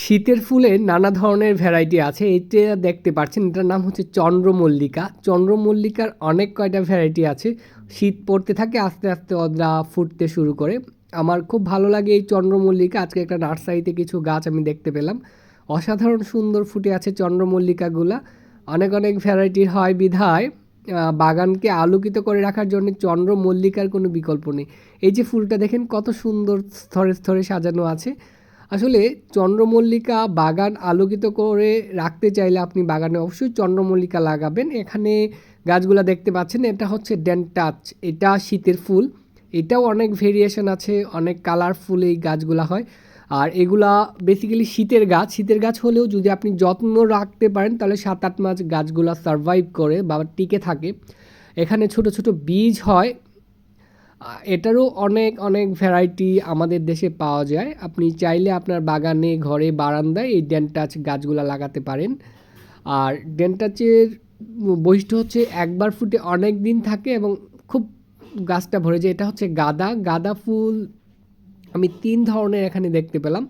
শীতের ফুলের নানা ধরনের ভ্যারাইটি আছে। এটা দেখতে পাচ্ছেন, এটার নাম হচ্ছে চন্দ্রমল্লিকা। চন্দ্রমল্লিকার অনেক কয়টা ভ্যারাইটি আছে। শীত পড়তে থাকে, আস্তে আস্তে ওরা ফুটতে শুরু করে। আমার খুব ভালো লাগে এই চন্দ্রমল্লিকা। আজকে একটা নার্সারিতে কিছু গাছ আমি দেখতে পেলাম। অসাধারণ সুন্দর ফুটে আছে চন্দ্রমল্লিকাগুলা। অনেক অনেক ভ্যারাইটির হয় বিধায় বাগানকে আলোকিত করে রাখার জন্য চন্দ্রমল্লিকার কোনো বিকল্প নেই। এই যে ফুলটা দেখেন, কত সুন্দর স্তরে স্তরে সাজানো আছে। আসলে চন্দ্রমল্লিকা বাগান আলোকিত করে রাখতে চাইলে আপনি বাগানে অবশ্যই চন্দ্রমল্লিকা লাগাবেন। এখানে গাছগুলা দেখতে পাচ্ছেন, এটা হচ্ছে ডেন্টাচ। এটা শীতের ফুল। এটাও অনেক ভেরিয়েশন আছে, অনেক কালারফুল এই গাছগুলা হয়। আর এগুলা বেসিক্যালি শীতের গাছ। শীতের গাছ হলেও যদি আপনি যত্ন রাখতে পারেন, তাহলে সাত আট মাস গাছগুলা সারভাইভ করে বা টিকে থাকে। এখানে ছোট ছোট বীজ হয়। এটারও অনেক অনেক ভ্যারাইটি আমাদের দেশে পাওয়া যায়। আপনি চাইলে আপনার বাগানে, ঘরে, বারান্দায় এই ডেন্টাচ গাছগুলা লাগাতে পারেন। আর ডেন্টাচের বৈশিষ্ট্য হচ্ছে একবার ফুটে অনেক দিন থাকে এবং খুব গাছটা ভরে যায়। এটা হচ্ছে গাদা। গাদা ফুল আমি তিন ধরনের এখানে দেখতে পেলাম।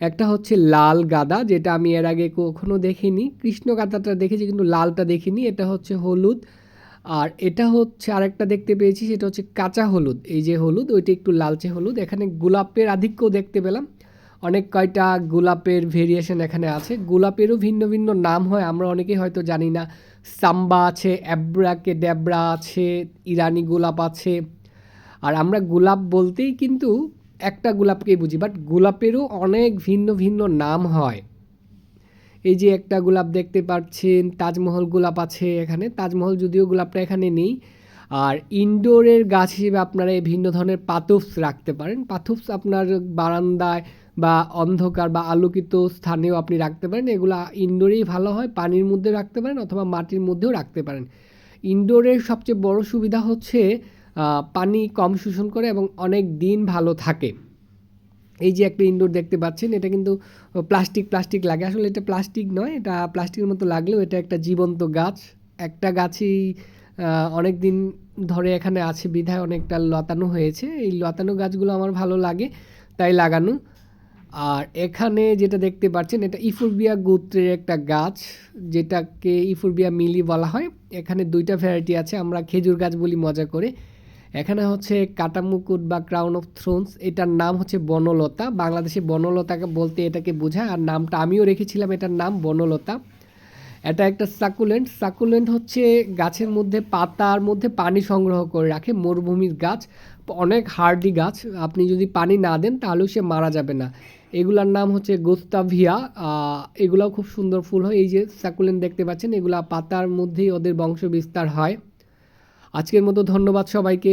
একটা হচ্ছে লাল গাদা, যেটা আমি এর আগে কখনো দেখিনি। কৃষ্ণ গাদাটা দেখেছি কিন্তু লালটা দেখিনি। এটা হচ্ছে হলুদ। আর এটা হচ্ছে আরেকটা দেখতে পেয়েছি, সেটা হচ্ছে কাঁচা হলুদ। এই যে হলুদ, ওইটা একটু লালচে হলুদ। এখানে গোলাপের আধিক্য দেখতে পেলাম। অনেক কয়টা গোলাপের ভেরিয়েশন এখানে আছে। গোলাপেরও ভিন্ন ভিন্ন নাম হয়, আমরা অনেকেই হয়তো জানি না। সাম্বা আছে অ্যাব্রাকে ড্যাবরা আছে, ইরানি গোলাপ আছে। আর আমরা গোলাপ বলতেই কিন্তু একটা গোলাপকেই বুঝি বাট গোলাপেরও অনেক ভিন্ন ভিন্ন নাম হয়। এই যে একটা গোলাপ দেখতে পাচ্ছেন, তাজমহল গোলাপ আছে এখানে। তাজমহল যদিও গোলাপটা এখানে নেই। আর ইনডোরের গাছ হিসেবে আপনারা এই ভিন্ন ধরনের পাথুপস রাখতে পারেন। পাথুপস আপনার বারান্দায় বা অন্ধকার বা আলোকিত স্থানেও আপনি রাখতে পারেন। এগুলো ইনডোরেই ভালো হয়, পানির মধ্যে রাখতে পারেন অথবা মাটির মধ্যেও রাখতে পারেন। ইনডোরের সবচেয়ে বড় সুবিধা হচ্ছে পানি কম শোষণ করে এবং অনেক দিন ভালো থাকে। এই যে একটা ইনডোর দেখতে পাচ্ছেন, এটা কিন্তু প্লাস্টিক প্লাস্টিক লাগে। আসলে এটা প্লাস্টিক নয়, এটা প্লাস্টিকের মতো লাগলেও এটা একটা জীবন্ত গাছ। একটা গাছই অনেক দিন ধরে এখানে আছে বিধায় অনেকটা লতানো হয়েছে। এই লতানো গাছগুলো আমার ভালো লাগে, তাই লাগানো। আর এখানে যেটা দেখতে পাচ্ছেন, এটা ইফুরবিয়া গোত্রের একটা গাছ, যেটাকে ইফুরবিয়া মিলি বলা হয়। এখানে দুইটা ভ্যারাইটি আছে, আমরা খেজুর গাছ বলি মজা করে। এখানে হচ্ছে কাটামুকুট বা ক্রাউন অফ থ্রোনস এটার নাম হচ্ছে বনলতা। বাংলাদেশে বনলতাকে বলতে এটাকে বোঝায়, আর নামটা আমিও রেখেছিলাম, এটার নাম বনলতা। এটা একটা সাকুলেন্ট সাকুলেন্ট হচ্ছে গাছের মধ্যে পাতার মধ্যে পানি সংগ্রহ করে রাখে, মরুভূমির গাছ, অনেক হার্ডি গাছ। আপনি যদি পানি না দেন, তাহলেও সে মারা যাবে না। এগুলার নাম হচ্ছে গোস্তাভিয়া এগুলাও খুব সুন্দর ফুল হয়। এই যে সাকুলেন্ট দেখতে পাচ্ছেন, এগুলা পাতার মধ্যেই ওদের বংশ বিস্তার হয়। আজকের মতো ধন্যবাদ সবাইকে।